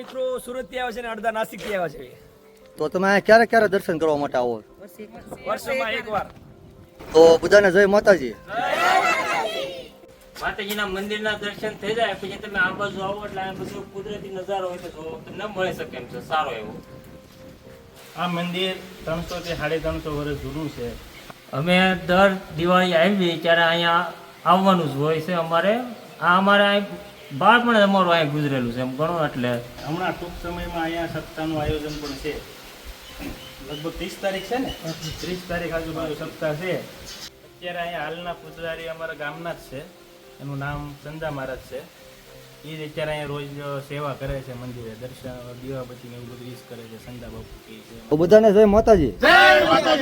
મિત્રો સુરતથી આવે છે અને અડધા નાસિકથી આવે છે. તો તમે ક્યારે ક્યારે દર્શન કરવા માટે આવો? વર્ષમાં એકવાર. તો બધાને જય માતાજી. માતાજીના મંદિરના દર્શન થઈ જાય પછી તમે આ બાજુ આવો એટલે આ બધું કુદરતી નજારો હોય તો જોવો. ન મળી શકે એમ છે સારો એવો. આ મંદિર ત્રણસો થી સાડી ત્રણસો વર્ષ જૂનું છે. અમે દર દિવાળી આવી ત્યારે અહીંયા આવવાનું જ હોય છે અમારે. આ અમારે અહીં બાળપણ અમારું અહીંયા ગુજરેલું છે એમ ઘણો એટલે. હમણાં ટૂંક સમયમાં અહીંયા સપ્તાહનું આયોજન પણ છે. લગભગ ત્રીસ તારીખ છે ને? ત્રીસ તારીખ આજુબાજુ સપ્તાહ છે. અત્યારે અહીંયા હાલના પૂજારી અમારા ગામના જ છે. એનું નામ ચંદા મહારાજ છે. એ જ અત્યારે અહીંયા રોજ સેવા કરે છે મંદિરે દર્શન દીવાબત્તી ને એવું બધું કરે છે સંદા બાપુ કે છે. બધાને જય માતાજી. અમારા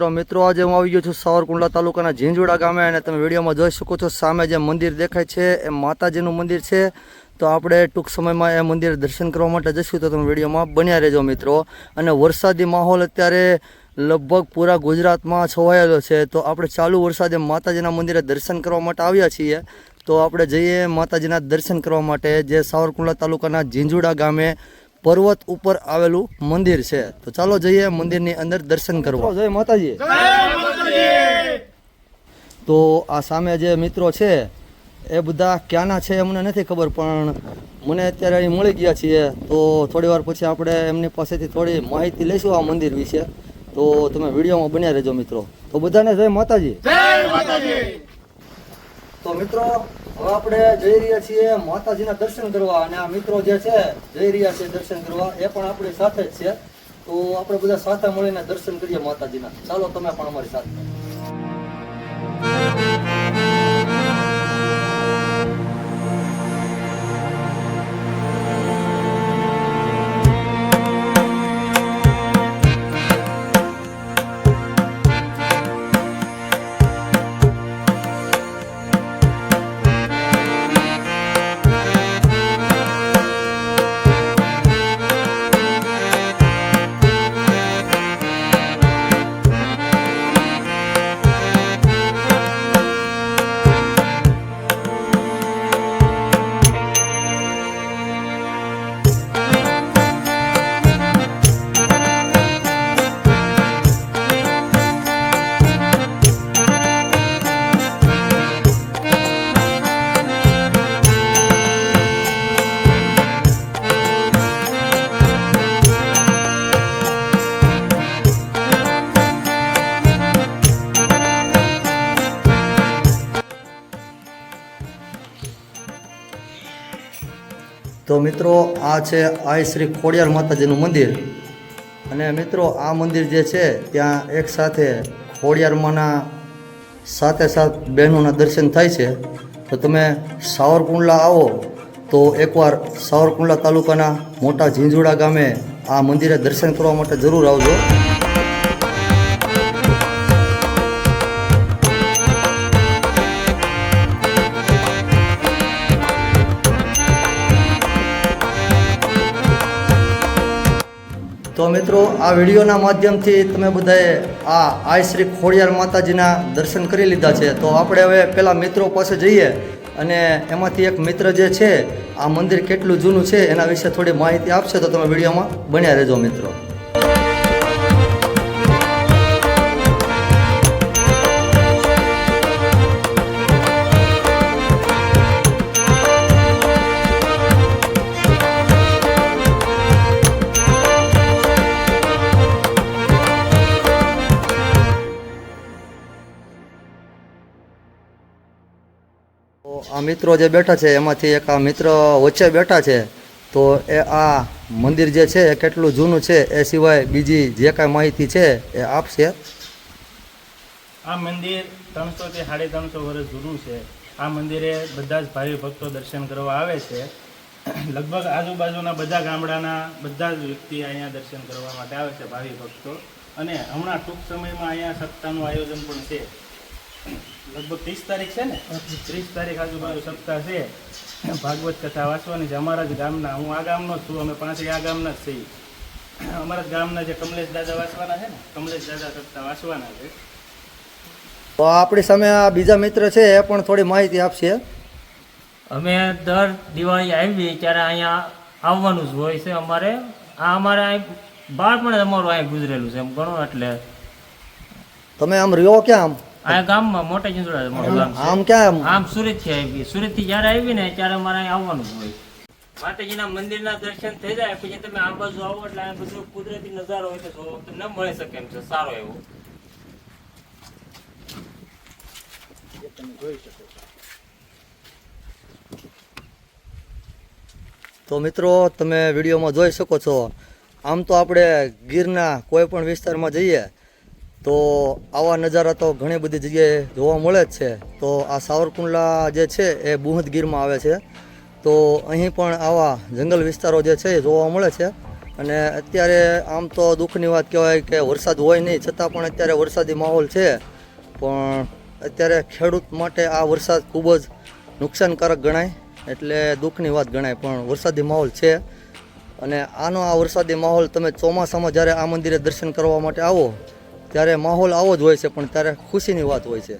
મિત્રો મિત્રો, આજે હું આવી ગયો છું સાવરકુંડલા તાલુકાના ઝીંઝુડા ગામે અને તમે વિડીયોમાં જોઈ શકો છો, સામે જે મંદિર દેખાય છે, એ માતાજીનું મંદિર છે. તો આપણે ટૂંક સમયમાં એ મંદિર દર્શન કરવા માટે જઈશું. તો તમે વિડીયોમાં બન્યા રહેજો, મિત્રો. અને વરસાદી માહોલ અત્યારે લગભગ પૂરા ગુજરાતમાં છવાયેલો છે. તો આપણે ચાલુ વરસાદે માતાજીના મંદિરે દર્શન કરવા માટે આવ્યા છીએ. તો આપણે જઈએ માતાજીના દર્શન કરવા માટે, જે સાવરકુંડલા તાલુકાના ઝીંઝુડા ગામે પર્વત ઉપર આવેલું મંદિર છે. તો ચાલો જઈએ મંદિરની અંદર દર્શન કરવા. જય માતાજી. તો આ સામે જે મિત્રો છે એ બધા ક્યાંના છે અમને નથી ખબર પણ મને અત્યારે અહીં મળી ગયા છીએ. તો થોડી વાર પછી આપણે એમની પાસેથી થોડી માહિતી લઈશું આ મંદિર વિશે. તો તમે વિડીયોમાં બન્યા રહેજો મિત્રો. તો બધાને જય માતાજી. તો મિત્રો આપણે જઈ રહ્યા છીએ માતાજીના દર્શન કરવા અને આ મિત્રો જે છે, જઈ રહ્યા છે દર્શન કરવા, એ પણ આપણી સાથે જ છે. તો આપણે બધા સાથે મળીને દર્શન કરીએ માતાજીના. ચાલો તમે પણ અમારી સાથે. તો મિત્રો, આ છે આઈ શ્રી ખોડિયાર માતાજીનું મંદિર. અને મિત્રો, આ મંદિર જે છે, ત્યાં એક સાથે ખોડિયારમાંના સાથે સાથ બહેનોના દર્શન થાય છે. તો તમે સાવરકુંડલા આવો, તો એકવાર સાવરકુંડલા તાલુકાના મોટા ઝીંઝુડા ગામે આ મંદિરે દર્શન કરવા માટે જરૂર આવજો. તો મિત્રો, આ વિડીયોના માધ્યમથી તમે બધાએ આ આય શ્રી ખોડિયાર માતાજીના દર્શન કરી લીધા છે. તો આપણે હવે પેલા મિત્રો પાસે જઈએ અને એમાંથી એક મિત્ર જે છે, આ મંદિર કેટલું જૂનું છે એના વિશે થોડી માહિતી આપશે તો તમે વિડીયોમાં બન્યા રહેજો મિત્રો. મિત્રો જે બેઠા છે, એમાંથી એક આ મિત્ર વચ્ચે બેઠા છે, તો એ આ મંદિર જે છે, એ કેટલું જૂનું છે, એ સિવાય બીજી જે કાંઈ માહિતી છે, એ આપશે. આ મંદિર ત્રણસો થી સાડી ત્રણસો વર્ષ જૂનું છે. આ મંદિરે બધા જ ભાવિ ભક્તો દર્શન કરવા આવે છે. લગભગ આજુબાજુના બધા ગામડાના બધા જ વ્યક્તિ અહીંયા દર્શન કરવા માટે આવે છે, ભાવિ ભક્તો. અને હમણાં ટૂંક સમયમાં અહીંયા સપ્તાહનું આયોજન પણ છે. લગભગ ત્રીસ તારીખ છે ને? ત્રીસ તારીખ આજુબાજુ સપ્તાહ છે. ભાગવત કથા વાંચવાની છે. અમારા જ ગામના હું આ ગામનો જ છું. અમે પાંચે આ ગામના જ છીએ. અમારા જ ગામના જે કમલેશ દાદા વાંચવાના છે ને? કમલેશ દાદા સપ્તાહ વાંચવાના છે. તો આપણી સામે આ બીજા મિત્ર છે એ પણ થોડી માહિતી આપશે. અમે દર દિવાળી આવી ત્યારે અહીંયા આવવાનું જ હોય છે અમારે. આ અમારે અહીં બાળપણ અમારું અહીંયા ગુજરેલું છે એમ ઘણું એટલે. તમે આમ રહ્યો ક્યાં આ ગામમાં મોટા ચિંચોડા મોટું ગામ છે. આમ ક્યાં? આમ સુરતથી આવી. સુરતથી જ્યારે આવી ને ત્યારે અમારે અહીંયા આવવાનું હોય. માતાજીના મંદિરના દર્શન થઈ જાય પછી તમે આ બાજુ આવો એટલે આ બધું કુદરતી નજારો હોય તો ન મળી શકે એમ છે. સારો એવો. તો મિત્રો તમે વિડીયોમાં જોઈ શકો છો. આમ તો આપણે ગીરના કોઈ પણ વિસ્તારમાં જઈએ તો આવા નજારા તો ઘણી બધી જગ્યાએ જોવા મળે જ છે. તો આ સાવરકુંડલા જે છે એ બુહદ ગીરમાં આવે છે. તો અહીં પણ આવા જંગલ વિસ્તારો જે છે એ જોવા મળે છે. અને અત્યારે આમ તો દુઃખની વાત કહેવાય કે વરસાદ હોય નહીં, છતાં પણ અત્યારે વરસાદી માહોલ છે. પણ અત્યારે ખેડૂત માટે આ વરસાદ ખૂબ જ નુકસાનકારક ગણાય, એટલે દુઃખની વાત ગણાય, પણ વરસાદી માહોલ છે. અને આનો આ વરસાદી માહોલ તમે ચોમાસામાં જ્યારે આ મંદિરે દર્શન કરવા માટે આવો ત્યારે માહોલ આવો જ હોય છે પણ ત્યારે ખુશીની વાત હોય છે.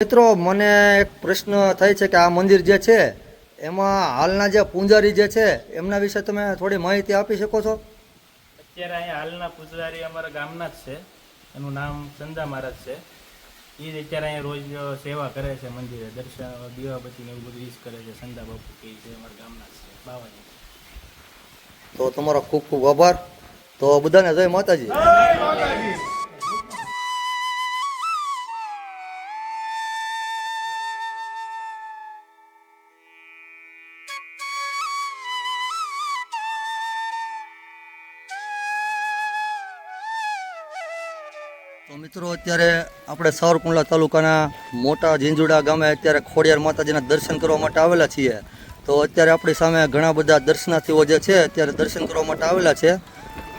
મિત્રો મને એક પ્રશ્ન થાય છે કે આ મંદિર જે છે એમાં હાલના જે પૂંજારી જે છે એમના વિશે તમે થોડી માહિતી આપી શકો છો? અત્યારે અહીંયા હાલના પૂજારી અમારા ગામના જ છે. એનું નામ ચંદા મહારાજ છે. એ જ અત્યારે અહીંયા રોજ સેવા કરે છે મંદિરે. દર્શન દીવાબત્તી ને એવું બધું ઈ કરે છે. ચંદા બાપુ કે છે અમારા ગામના જ છે. બાવાની તો તમારો ખૂબ ખૂબ આભાર. તો બધાને જય માતાજી. મિત્રો અત્યારે આપણે સાવરકુંડલા તાલુકાના મોટા ઝીંઝુડા ગામે અત્યારે ખોડિયાર માતાજીના દર્શન કરવા માટે આવેલા છીએ. તો અત્યારે આપણી સામે ઘણા બધા દર્શનાર્થીઓ જે છે અત્યારે દર્શન કરવા માટે આવેલા છે.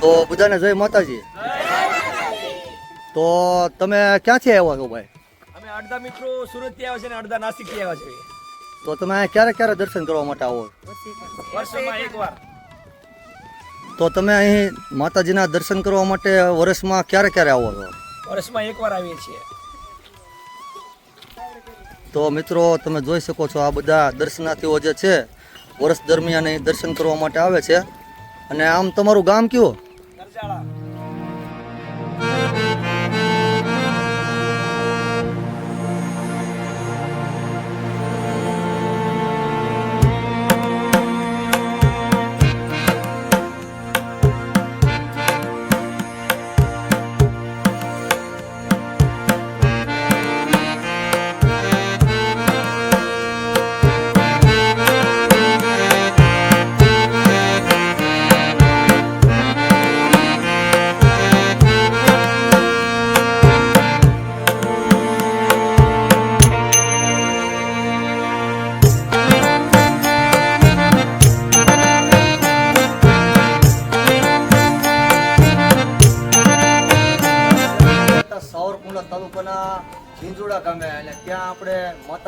તો બધાને જય માતાજી. તો તમે ક્યાંથી આવ્યા છો ભાઈ? અમે અડધા મિત્રો સુરતથી આવ્યા છે ને અડધા નાસિકથી આવ્યા છે. તો તમે ક્યારે ક્યારે દર્શન કરવા માટે આવો વર્ષમાં એકવાર તો તમે અહીં માતાજીના દર્શન કરવા માટે વર્ષમાં ક્યારે ક્યારે આવો છો? વર્ષમાં એકવાર આવીએ છીએ. તો મિત્રો તમે જોઈ શકો છો આ બધા દર્શનાર્થીઓ જે છે વર્ષ દરમિયાન દર્શન કરવા માટે આવે છે. અને આમ તમારું ગામ કયું?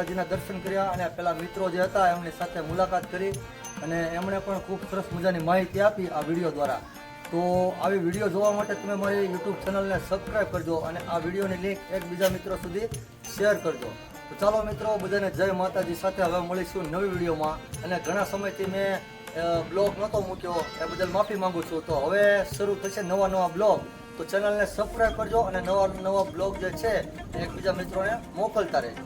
માતાજીના દર્શન કર્યા અને પેલા મિત્રો જે હતા એમની સાથે મુલાકાત કરી અને એમણે પણ ખૂબ સરસ મજાની માહિતી આપી આ વીડિયો દ્વારા. તો આવી વીડિયો જોવા માટે તમે મારી યુટ્યુબ ચેનલને સબસ્ક્રાઈબ કરજો અને આ વિડીયોની લિંક એકબીજા મિત્રો સુધી શેર કરજો. તો ચાલો મિત્રો, બધાને જય માતાજી સાથે હવે મળીશું નવી વિડીયોમાં. અને ઘણા સમયથી મેં બ્લોગ નહોતો મૂક્યો, એ બદલ માફી માંગુ છું. તો હવે શરૂ થશે નવા નવા બ્લોગ. તો ચેનલને સબસ્ક્રાઈબ કરજો અને નવા નવા બ્લોગ જે છે એકબીજા મિત્રોને મોકલતા રહેજો.